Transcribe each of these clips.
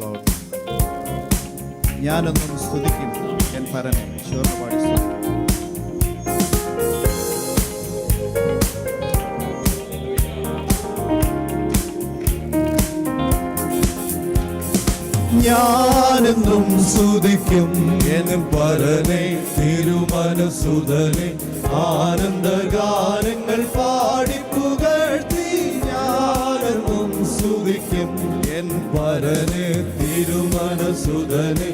Load ഞാനൊന്നും സ്തുതിക്കും N പരനെ ശോഭ പാടി. ഞാനെന്നും സ്തുതിക്കും. എന്നും പരനെ തിരുമനസുതനെ ആനന്ദഗാനങ്ങൾ പാടിപ്പുകഴ്ത്തി. ഞാനെന്നും സ്തുതിക്കും. തിരുമനസുതനെ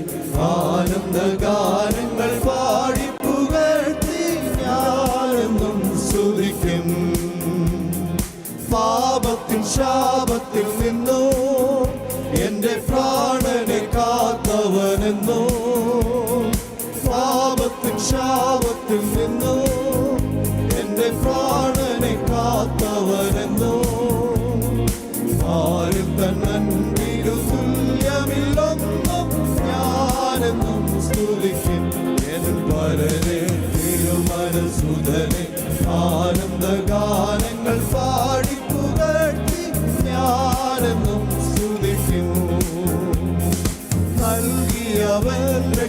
ആനന്ദഗാനങ്ങൾ പാടിപ്പുകഴ്ത്തി ഞാനെന്നും സ്തുതിക്കും. പാപത്തിൻ ശാപത്തിൽ നിന്നോ എന്റെ പ്രാണനെ കാത്തവനെന്നോ പാപത്തിൻ ശാപത്തിൽ നിന്നോ എന്റെ പ്രാണനെ കാത്തവനെന്നോ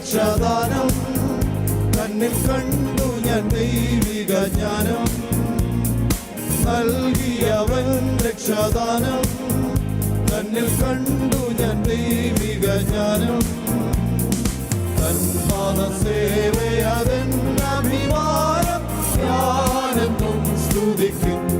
രക്ഷാദാനം. തന്നിൽ കണ്ടു ഞാൻ ദൈവിക ജ്ഞാനം. നൽകിയവൻ രക്ഷാദാനം. തന്നിൽ കണ്ടു ഞാൻ ദൈവിക ജ്ഞാനം. തന്മാന സേവയതൻ അഭിമാനം ഞാനെന്നും സ്തുതിക്കും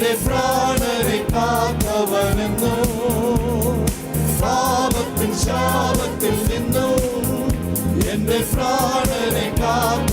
എന്റെ പ്രാണനെ കാത്തവനെന്നോ പാപത്തിൻ ശാപത്തിൽ നിന്നോ എന്റെ പ്രാണനെ കാത്തവനെന്നോ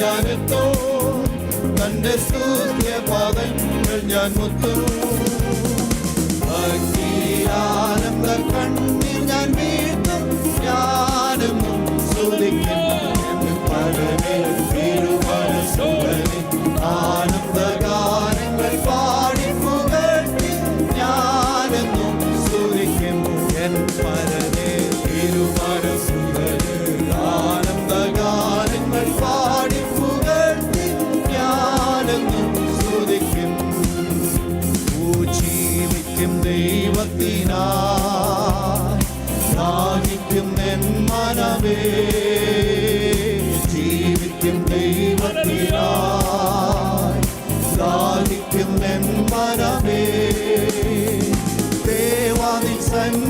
ഞാനെത്തോ? തന്റെ സൂര്യപാദങ്ങൾ ഞാൻ മുത്തോ ഭക്തിയാനന്ദ കണ്ണീർ ഞാൻ വീഴ്ത്തും ദാഹിക്കും ദൈവത്തിനായി ദാഹിക്കും എൻ മനവേ. ജീവിക്കും ദൈവത്തിനായി ദാഹിക്കും എൻ മനവേ. ദേവാദി സന്ന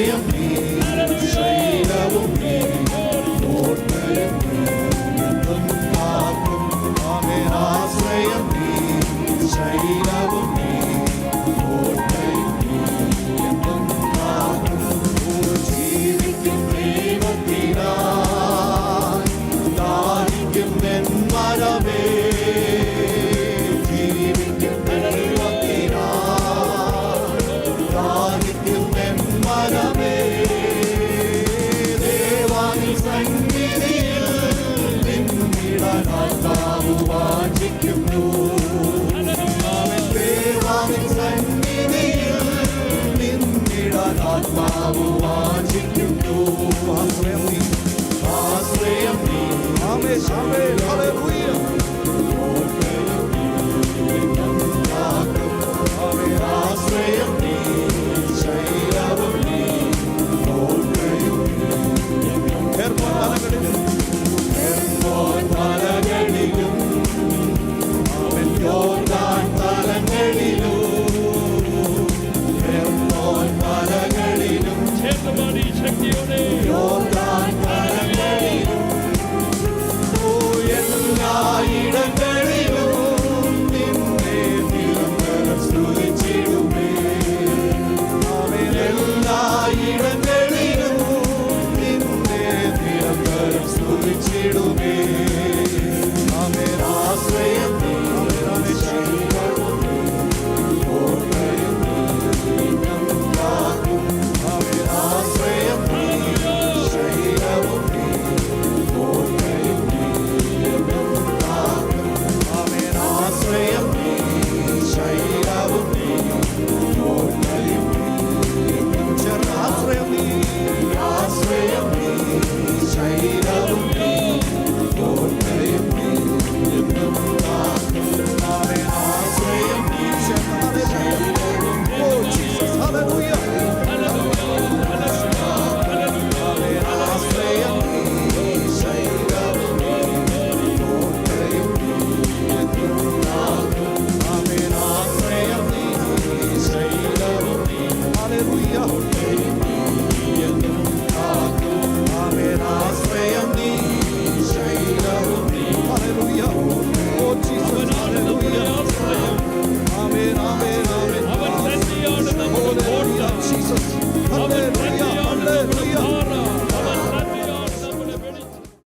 I am free. Say I will be. Lord, I am. ആരാധിക്കുന്നു ആത്മാവ് വാചിക്കുന്നു ആശ്രയം ആശ്രയം ആമേ ശാമേ ഹല്ലേലൂയ